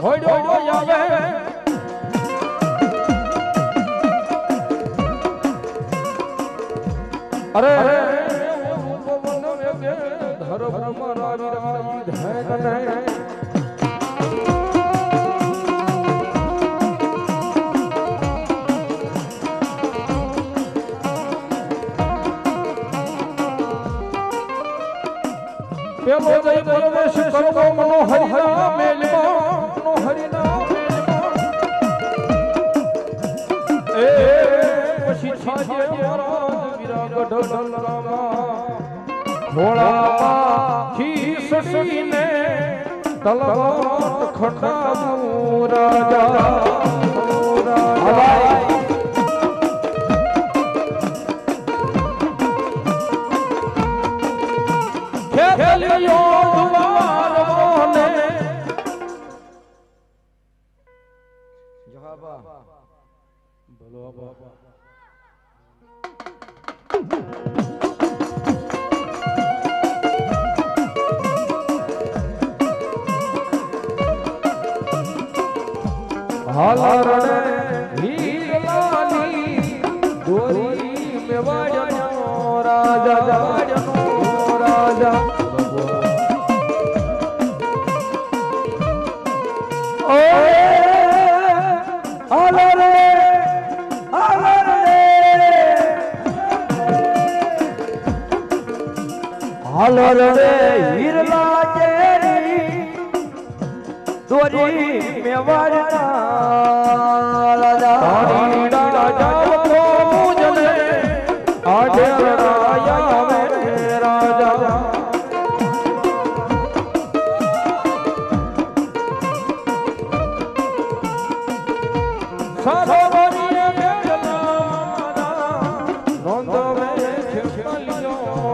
ભોડ્યો આવે. અરે ધર બ્રહ્મ રાવી રાવી પેલો જય પરમેશ ડલરામાં ભોળામાં ખીસ સીને તલવાટ ખંડાવું રાજા રાજા. હાલરણે હીરલા કેરી દોરી મેવાડના રાજા.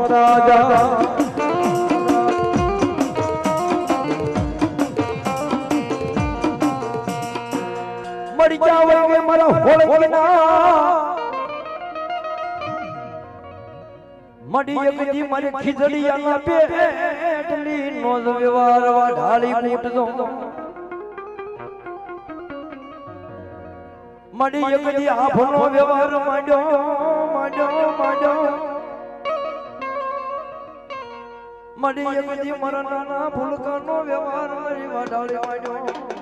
રાજા. હોળકીના મડી એકજી મારી ખીજડીયાના પેટલી નોંધ વ્યવહાર વાઢાળી કૂટજો મડી એકજી આભનો વ્યવહાર માંડ્યો માંડ્યો માંડ્યો. મડી એકજી મરણના ફૂલકાનો વ્યવહાર મારી વાઢાળી માંડ્યો.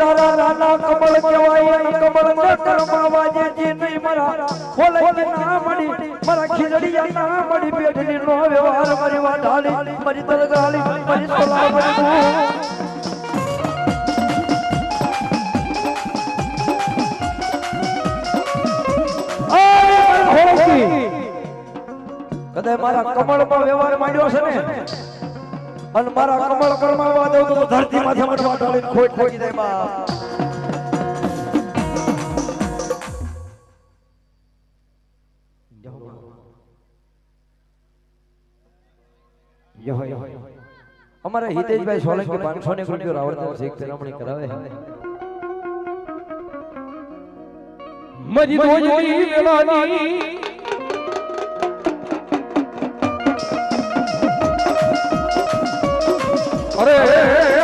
તારા નાના કમળ કહેવાય કમળ ને કર્મા વાજે જે નહીં મારા બોલે ના મળી મારા ખીજડીયા ના મળી પેટની નો વ્યવહાર મારી વાઢાલી મારી તરગાલી મારી સોલા મારી કદાચ મારા કમળમાં વ્યવહાર માંડ્યો છે ને? અને મારા કમળ કરમાવા દઉં તો ધરતી માથે મટવા ઢાળીને ખોટ ખોટી જાય બાપ અમારા હિતેશભાઈ સોલંકી પાંચસો ને રૂપિયો રાવણ શીખ પેરામણી કરાવે દોજની વેલાની અરે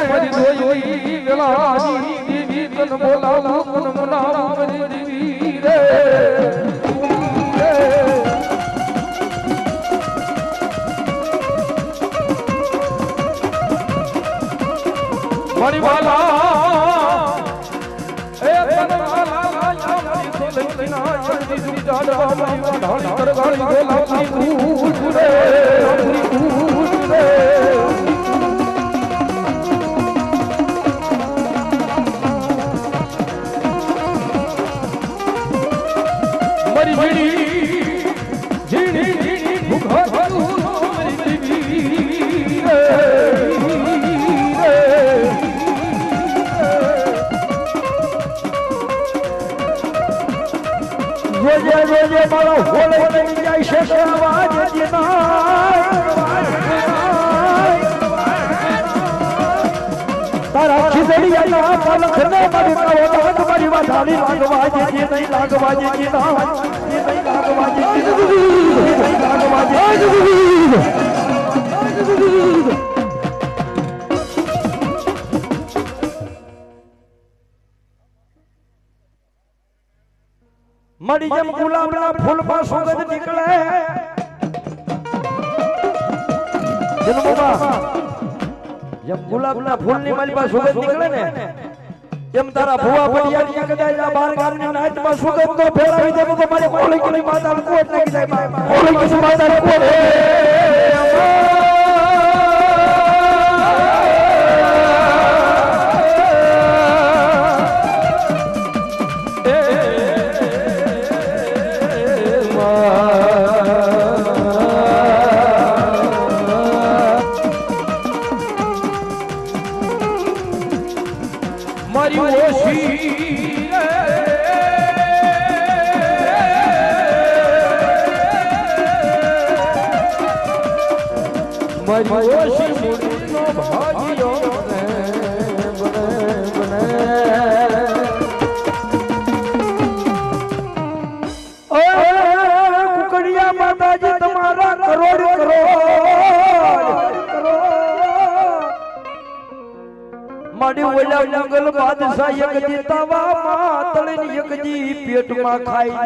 મરી દોઈ વેલાની દેવી તન બોલાવું મન મનાવું મરી દેવી રે. મારી તન ભૂખા થાલું મારી હોલે જાય છે કે અવાજ તારા ખીજડીયાના પલખને મારી કાવો લાગ મારી વાઢાળી લાગવા જે જે નહીં લાગવા જે જે ના જે નહીં સુગંધ નીકળે. જેમ ગુલાબના ફૂલની માલીમાં સુગંધ નીકળે ને એમ તારા ભુવા પડિયાની કદાચ આ બાર ગામની નાચમાં સુગંધ તો ફેલાવી દે તો મારે ઓળખી માતા કોટ નાખી જાય. ઓળખી માતા કોટ કુકડિયા માતાજી, તમારા કરોડ કરોડ માડી ઓલા જંગલ બાદશાહ એક દી તવામાં તળીને એક પેટમાં ખાઈ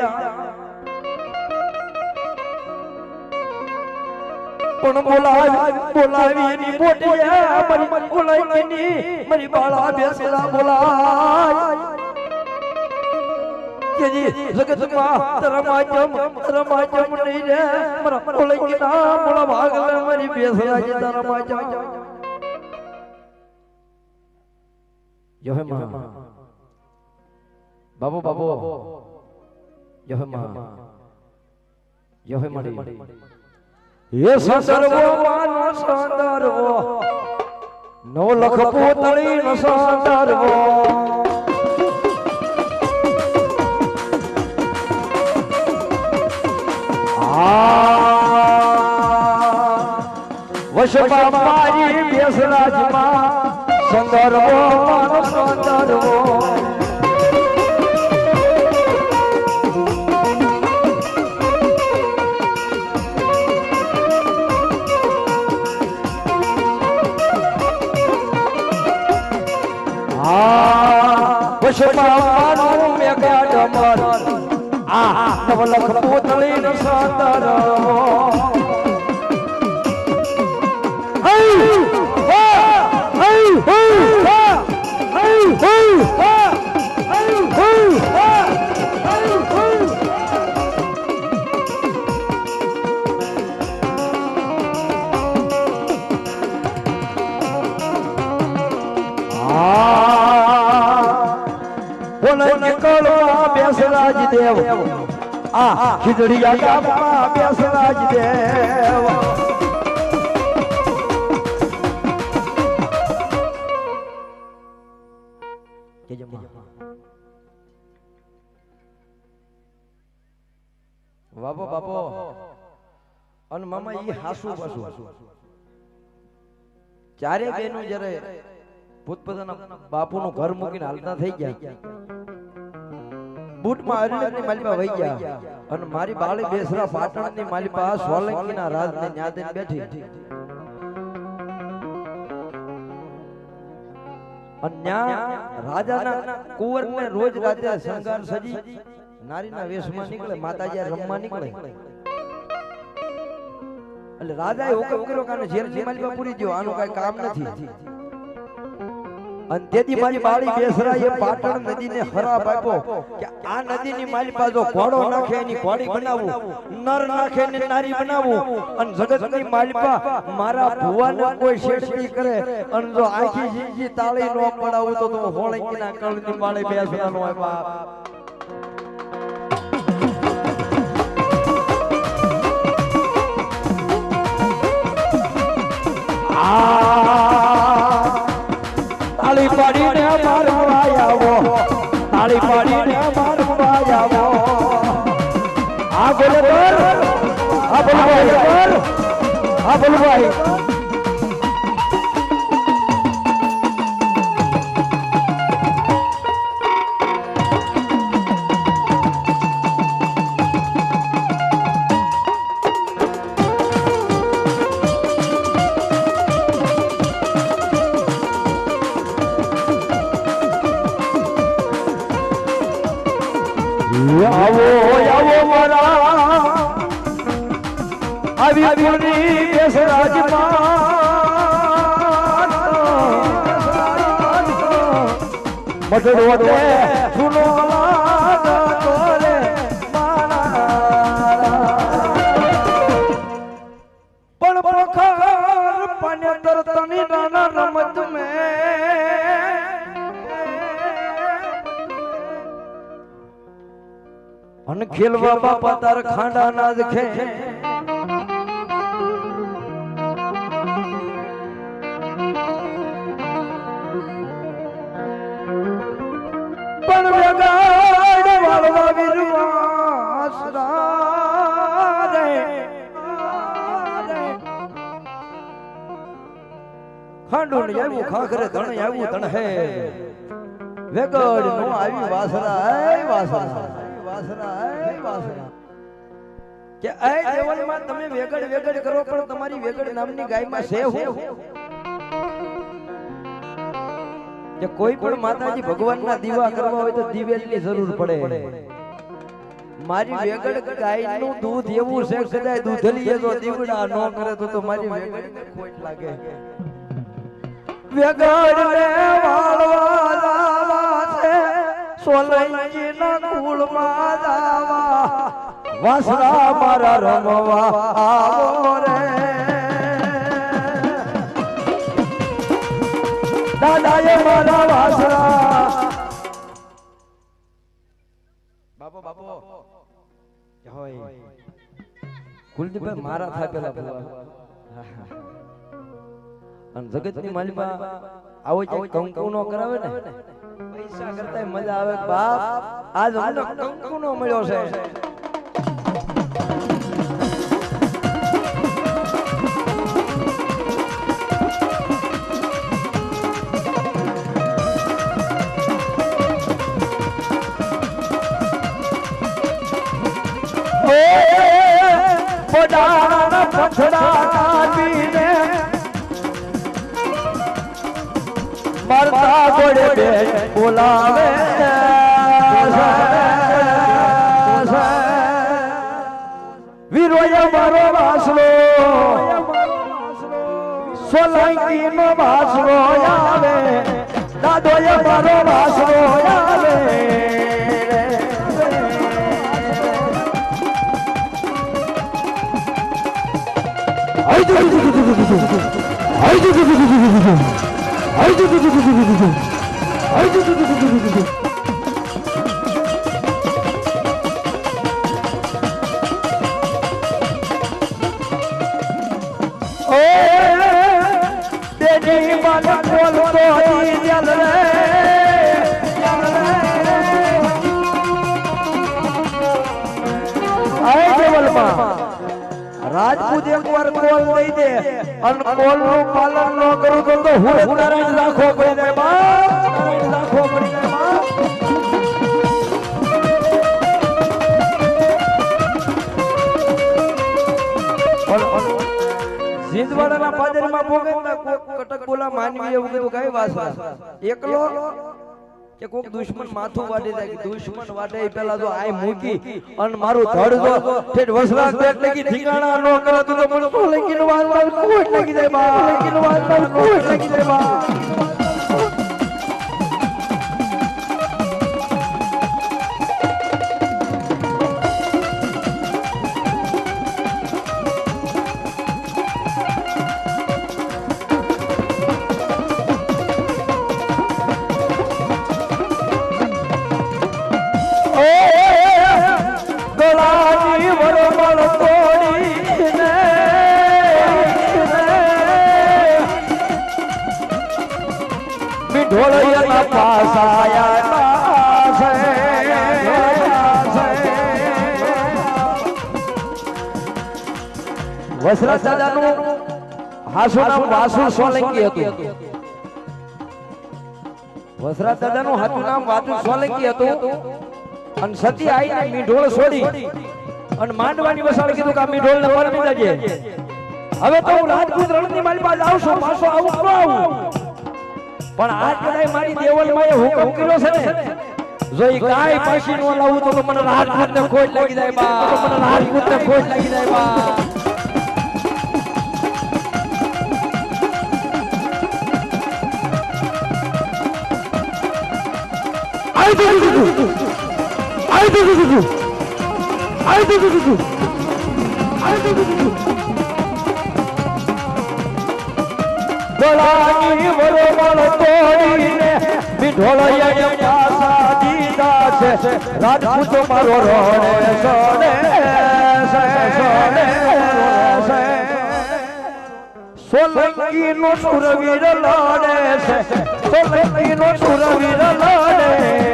પણ બોલાવી બોલાવી એની બોટિયા મારી બોલાવી એની મારી બાળા બેસેલા બોલાય. કે જી જગતમાં તરમાચમ તરમાચમ નહીં રે મારા બોલાઈ ના બોલા ભાગલે મારી બેસલા જી તરમાચમ Yo ma. Babo babo. Yo ma. Yo mari. એ સંદર્ભો માન સંદર્ભો નો લખ પોતળી નો સંદર્ભો મારી બેસરાજમાં સંદર્ભો માનો સંદર્ભો. માનું મેઘા ડમર આ નવલખ પૂતળી નો સંદર્ભો બેસરાજ દેવ આ ખીજડીયા ગામમાં બેસરાજ દેવ. કેજો બાપો બાપો અને મામા ઈ હાસુ પાસુ ચારે બેનો જરે પોતપોતાના બાપુનું ઘર મૂકીને હાલતા થઈ ગયા બૂટમાં અરણ્યની માલિપા વહી ગયા અને મારી બાળી બેસરા પાટણની માલિપા સોલંકીના રાજને ન્યાદે બેઠી અને ન્યા રાજાના કુંવરને રોજ રાતે શણગાર સજી, નારીના વેશમાં નીકળે માતાજી રમવા નીકળે. એટલે રાજાએ હુકમ કર્યો કે આને જેલની માલિકા પૂરી દ્યો, આનું કઈ કામ નથી. તેથી મારી બાળી બેસરા એ પાટણ નદીને ખરાબ આપ્યો કે આ નદીની માલિપા પાછો ઘોડો નાખે એની ઘોડી બનાવું નર નાખે ને નારી બનાવું. અને જગતની માલિપા મારા ભુવાને કોઈ શેઠી કરે. અને જો આખી જિંદગી તાળી નો પડાવું તો તું હોળકીના કળની બાળી બેસરા નો બાપ. તાળી મારવા આવો તાળી પાડીને મારવા આવો આ બોલે બાપા તાર ખાંડા ના દખે પણ વેગાડ વાળવા વિરવાસરા રે. ખાંડું ને આવ્યું, ખાખરે ધણ આવ્યું, ધણ હે. વેગડ નો આવી વાસરા વાસરા. વાસરા એ વાસરા કે એ દેવલમાં તમે વેગડ વેગડ કરો પણ તમારી વેગડ નામની ગાયમાં છે હું. કે કોઈ પણ માતાજી ભગવાનના દીવા કરવા હોય તો દિવેલની જરૂર પડે. મારી વેગડ ગાયનું દૂધ એવું છે કદાચ દૂધલીએ તો દીવડા ન કરે તો તો મારી વેગડને ખોટ લાગે. વેગડ ને વાળવા સોલંકી ના કુળમાં જાવા. વસરા મારા રમવા આવો રે. દાદાએ મારા વાસરા. બાપો બાપો. હોય. કુલદીપભાઈ મારા થાય પેલા પેલા અને જગતની માલિકા આવો કંકુ નો કરાવે ને. કરતા મજા આવે. બાપ આજ અમને કંકુ મળ્યો છે. બે બોલાવે વીરોય મારો વાસલો સોલંકી નો વાસલો આવે દાદોય મારો વાસલો આવે બેટી મને બોલતો ઈ જલ રે આય કેવલમાં રાજપૂત એકવાર કોલ દઈ દે અને કોલનું પાલન ન કરું તો હું નારાયણ રાખો પડી જાય બાપ સિંધવાડાના પાદરમાં ભોગે કટક બોલા માનવી એવું કીધું, કઈ વાસા એકલો કે કોક દુશ્મન માથું વાડી દે દુશ્મન વાડે પેલા જો આય મૂકી અને મારું ધડ જો ઠેઠ વસરાત બેટ લગી ઠીકાણા નો કરે તો મને તો લગીનો વાલ વાલ કોટ લગી જાય બા લગીનો વાલ વાલ કોટ લગી જાય બા વસરાજ દાદાનું હાસુ નામ વાસુ સોલંકી હતું. વસરાજ દાદાનું હાથું નામ વાસુ સોલંકી હતું. અને સતી આઈને મીઢોળ છોડી અને માંડવાની વસાળ કીધું કે આ મીઢોળ ને પરમી જજે. હવે તો હું રાજપૂત રણની મારી પાસે આવશું પાછો આવું ન આવું. પણ આજ કદાચ મારી દેવલમાં હુકમ કર્યો છે ને? જો ઈ ગાય પાછી નો લાવું તો મને રાજપૂત ને ખોટ લાગી જાય બા. મને રાજપૂત ને ખોટ લાગી જાય બા. દે દે આઈ દે દે આઈ દે દે ગળાની વરોવળ તોડીને મીઠોળિયાને પાસા દીધા છે રાજપૂતો મારો રોડે સોડે સોડે સોલંકી નો સુરવીર લડે છે સોલંકી નો સુરવીર લડે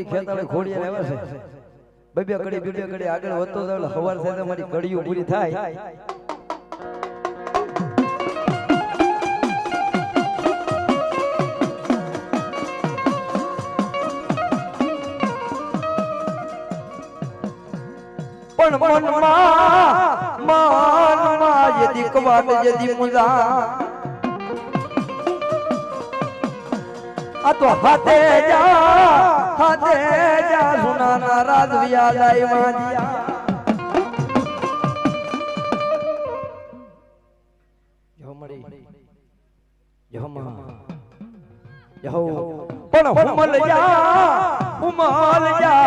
મારી ખેતાળે ખોડિયા આવે છે. બે બે કડી બે બે કડી આગળ વધતો જાવ હવાર થાય તો મારી કડીઓ પૂરી થાય. પણ મનમાં મનમાં યદી કવાટ યદી મુલા આ તો હાથે જા. હાથે જા સુનાના રાજ વ્યાદાઈ વાંજ્યા જો મળી, જો માં. યહો પણ હુમલ જા હુમલ જા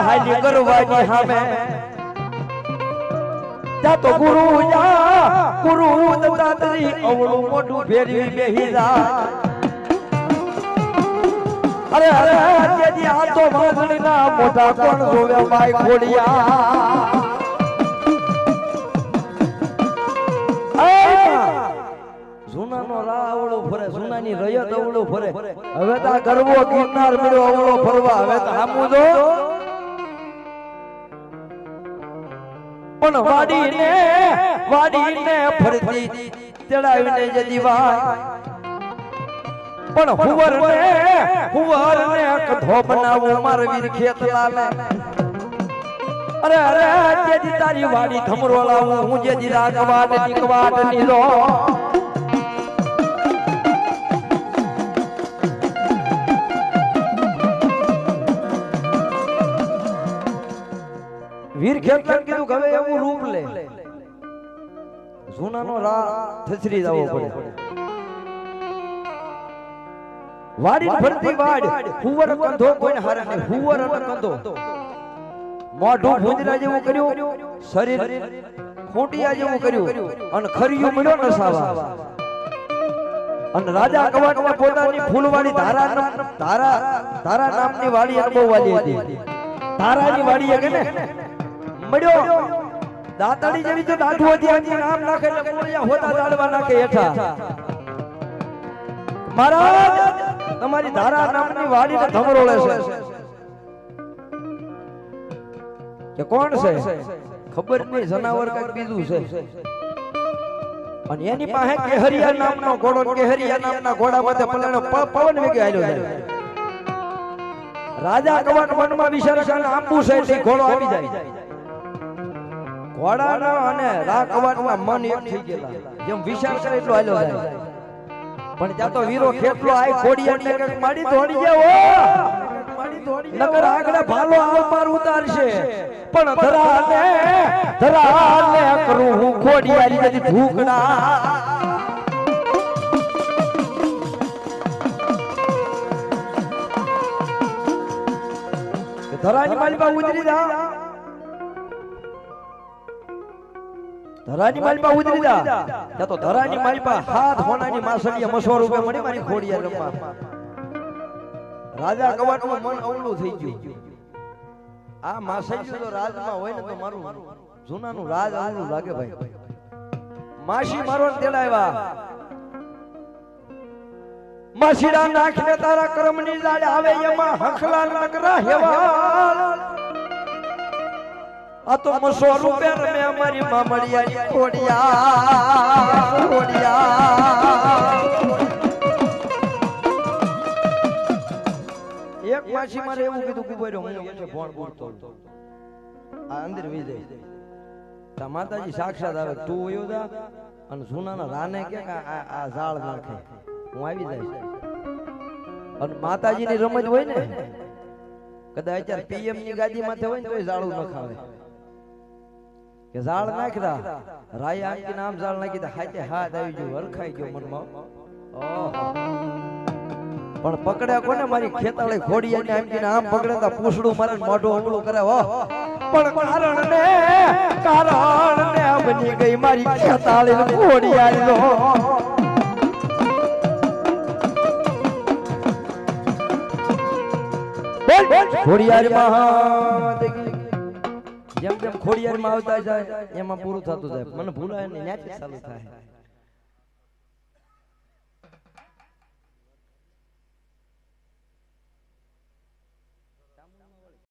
જા ગુરુ જા, ગુરુ દત્તાત્રી અવળું મોઢું ફેરવી બેહી જા. અરે અરે જેજી આ તો વાંસળી ના કોણ જોવે માય ખોડિયા જૂનાનો રા અવળો ફરે જૂનાની રયત અવળો ફરે. હવે તો ગરબો ગિરનાર મળ્યો અવળો ફરવા હવે તો આમું જો. પણ વાડીને વાડીને ફરતી તેડાવીને જદી વાય પણ હુવર ને હુવર ને કધો બનાવું માર વીર ખેતલાલે અરે અરે જેજી તારી વાડી ધમરો લાવું હું જેજી રાગવાડ નીકવાડ નીલો વીર ખેતલાલ કીધું હવે એવું રૂપ લે. જૂનાનો રા થસરી જવો પડે વાડી ફરતી વાડ હુવર કંધો કોઈને હારે ને હુવર અને કંધો. મોઢું ભૂંજરા જેવું કર્યું શરીર ખોટિયા જેવું કર્યું અને ખરિયું મળ્યો નસાવા અને રાજા કવાટને પોતાની ફૂલવાળી ધારા ધારા ધારા નામની વાડી અનુભવવાળી હતી. ધારાની વાડી કે ને મળ્યો. દાતાડી જેવી તો દાઢું હતી આની નામ નાખે એટલે હોતા દાડવા નાખે હેઠા. મહારાજ! તમારી ધારા નામની વાડીને ધમરોળે છે. કે કોણ છે? ખબર નહીં જનાવર કંઈક બીજું છે. અને એની પાસે કેહરિયા નામનો ઘોડો કેહરિયા નામના ઘોડા માટે પલાણો પવન વેગે આવ્યો રાજા કવાટ વનમાં વિશાળ આંબુ છે ઘોડો આવી જાય. ઘોડાના અને રા કવાટના મન એક થઈ ગયેલા. જેમ વિશાળ એટલો આલ્યો જાય પણ ત્યાં તો વીરો કેટલો આય ખોડિયાને કે માડી દોડી જાવ નકર આગળ ભાલો આલપાર ઉતારશે પણ ધરાને ધરાને કરું હું ખોડિયારી જતી ભૂખડા ધરાની માલિકા ઉજરી જા. ધરાની માલિકા ઉતરી જા. ત્યાં તો ધરાની માલિકા હાથ હોનાની માસળીએ મસો રૂપે મળી મારી ખોડિયા રમવા. રાજા કવાટનું મન અવળું થઈ ગયું. આ માસૈયું તો રાજમાં હોય ને તો મારું જૂનાનું રાજ આવું લાગે ભાઈ. માસી મારો તેડાવ્યા માસીડા નાખને તારા કર્મની જાળ આવે એમાં હખલા નગરા હેવાલ આ તો મસો રૂપે રમે અમારી મામડિયાની ખોડિયા ખોડિયા. એક માસી મારે એવું કીધું કે બોલ્યો હું એટલે ફોન બોલતો આ અંદર વિજય. તા માતાજી સાક્ષાત આવે તું વયો જા અને સુનાના રાને કે આ આ ઝાડ નાખે. હું આવી જાય અને માતાજીની રમત હોય ને, કદાચ અત્યારે પીએમની ગાદી માથે હોય ને તોય ઝાડું ન કે ઝાડ નાખતા. રાય આંકી નામ ઝાડ નાખી હાથે હાથ આવી ગયો, હરખાઈ ગયો મનમાં. પણ પકડ્યા કોને મારી ખેતાળે ખોડી અને આમ કીને આમ પકડતા પૂછડું મારે ને મોઢું અમળું કરે હો. પણ કારણ ને કારણ ને બની ગઈ મારી ખેતાળી ને ખોડી આલો ખોડિયાર માં જેમ જેમ ખોડિયાર માં આવતા જાય, એમાં પૂરું થતું જાય. મને ભૂલાય નહીં ન્યાથી ચાલુ થાય.